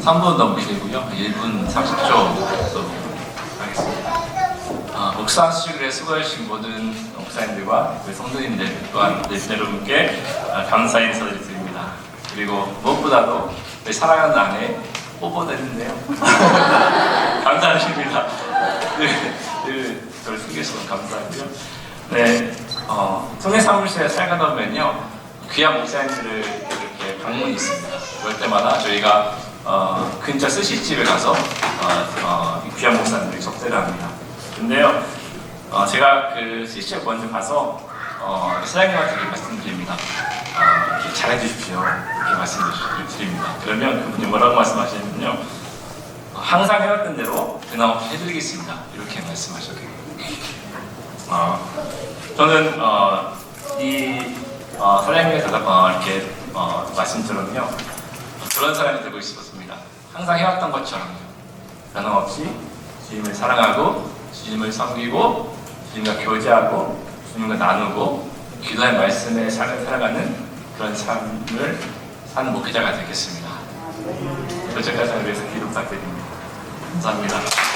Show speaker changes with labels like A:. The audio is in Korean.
A: 3분 넘기시고요. 1분 30초 정도 하겠습니다. 아, 목사 수식을 수고해주신 모든 목사님들과 우리 성도님들 또한 네, 여러분께 아, 감사 인사를 드립니다. 그리고 무엇보다도 우리 사랑하는 아내 뽀뽀드리는데요. 감사하십니다. 늘, 늘 숨겨주셔서 감사하고요. 네, 어, 성의 사무실에 살가다 보면요. 귀한 목사님들을 이렇게 방문이 있습니다. 그럴 때마다 저희가 어, 근처 스시집에 가서 어, 어, 이 귀한 목사님들이 접대를 합니다. 근데요, 어, 제가 그 스시집 먼저 가서 어, 사장님한테 말씀드립니다. 어, 잘해주십시오. 이렇게 말씀드립니다. 그러면 그분이 뭐라고 말씀하시냐면요. 어, 항상 해왔던 대로 변함없이 해드리겠습니다. 이렇게 말씀하셨거든요. 어, 저는 어, 이 어, 사장님의 대답 어, 이렇게 어, 말씀 들으면요 그런 사람이 되고 싶었습니다. 항상 해왔던 것처럼요 변함없이 주님을 사랑하고 주님을 섬기고 주님과 교제하고 주님과 나누고 기도의 말씀의 삶을 살아가는 그런 삶을 사는 목회자가 되겠습니다. 그저까지 위해서 기도 부탁드립니다. 감사합니다.